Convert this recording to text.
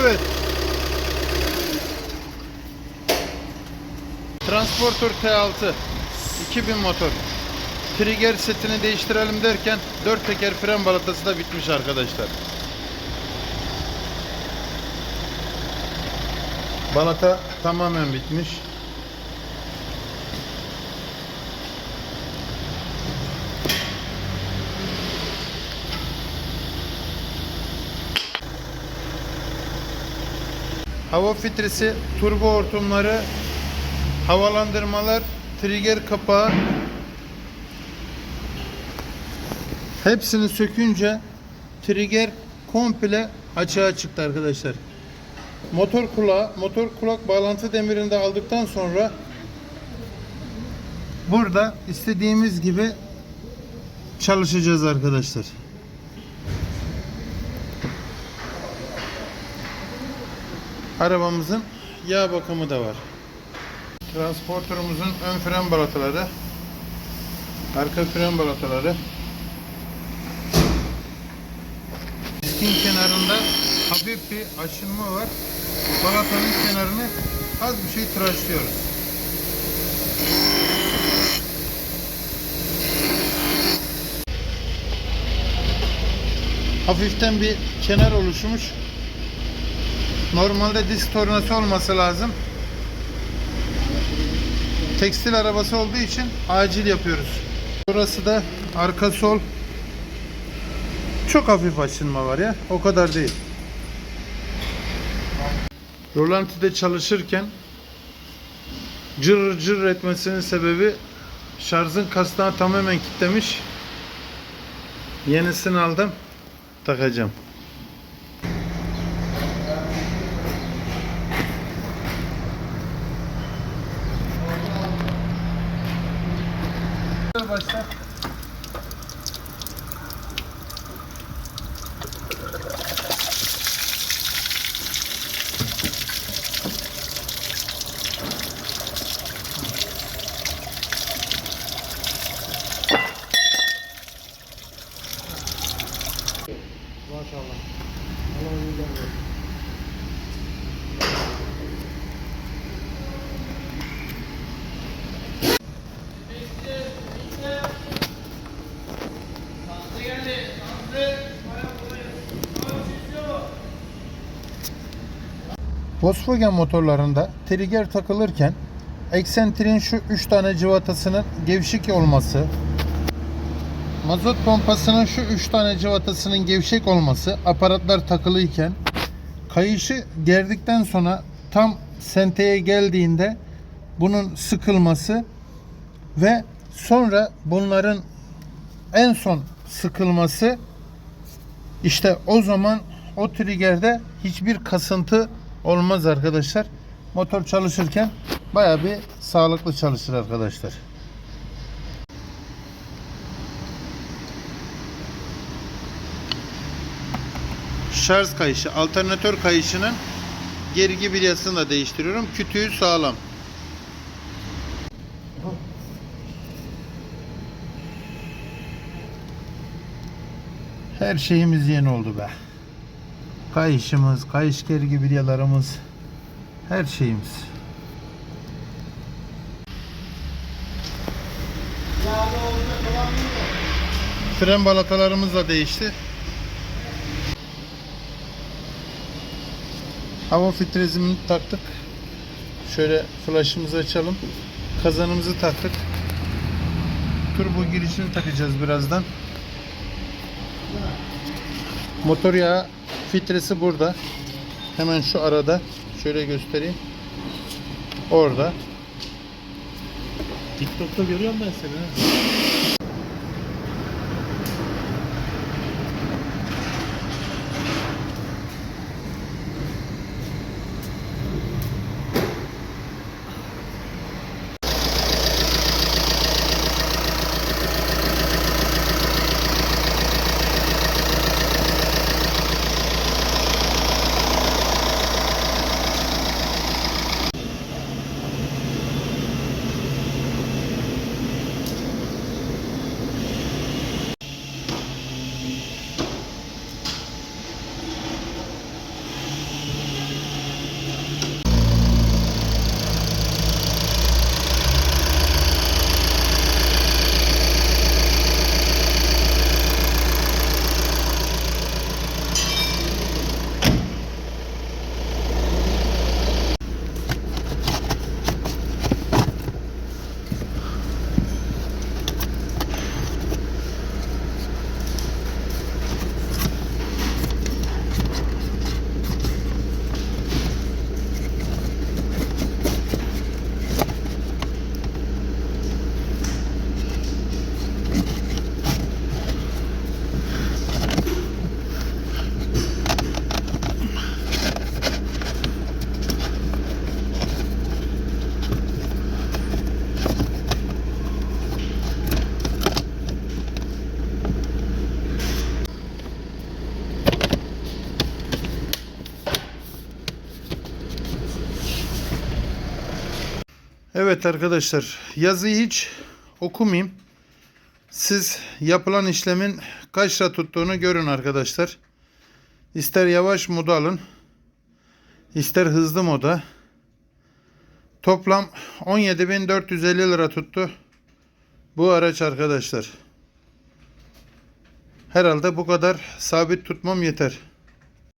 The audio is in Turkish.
evet. Transporter T6 2000 motor. Trigger setini değiştirelim derken 4 teker fren balatası da bitmiş arkadaşlar. Balata tamamen bitmiş. Hava filtresi, turbo hortumları, havalandırmalar, trigger kapağı hepsini sökünce trigger komple açığa çıktı arkadaşlar. Motor kulağı, motor kulak bağlantı demirini de aldıktan sonra burada istediğimiz gibi çalışacağız arkadaşlar. Arabamızın yağ bakımı da var. Transporterımızın ön fren balataları, arka fren balataları. Diskin kenarında hafif bir aşınma var. Balatanın kenarını az bir şey tıraşlıyoruz. Hafiften bir kenar oluşmuş. Normalde disk tornası olması lazım. Tekstil arabası olduğu için acil yapıyoruz. Burası da arka sol. Çok hafif açılma var ya. O kadar değil. Rolantide çalışırken cır cır etmesinin sebebi şarjın kasnağı tamamen kilitlemiş. Yenisini aldım. Takacağım. Perfect. Volkswagen motorlarında trigger takılırken eksentriğin şu 3 tane cıvatasının gevşek olması, mazot pompasının şu 3 tane cıvatasının gevşek olması aparatlar takılıyken kayışı gerdikten sonra tam senteye geldiğinde bunun sıkılması ve sonra bunların en son sıkılması işte o zaman o triggerde hiçbir kasıntı olmaz arkadaşlar. Motor çalışırken baya bir sağlıklı çalışır arkadaşlar. Şarj kayışı, alternatör kayışının gergi bilyasını da değiştiriyorum. Kütüğü sağlam. Her şeyimiz yeni oldu be. Kayışımız, kayış gergi bilyalarımız, her şeyimiz. Fren balatalarımız da değişti. Hava filtrezini taktık. Şöyle flaşımızı açalım. Kazanımızı taktık. Turbo girişini takacağız birazdan. Motor yağı filtresi burada. Hemen şu arada. Şöyle göstereyim. Orada. TikTok'ta görüyorum ben seni. Evet arkadaşlar yazıyı hiç okumayayım. Siz yapılan işlemin kaç lira tuttuğunu görün arkadaşlar. İster yavaş moda alın. ister hızlı moda. Toplam 17.450 lira tuttu. Bu araç arkadaşlar. Herhalde bu kadar sabit tutmam yeter.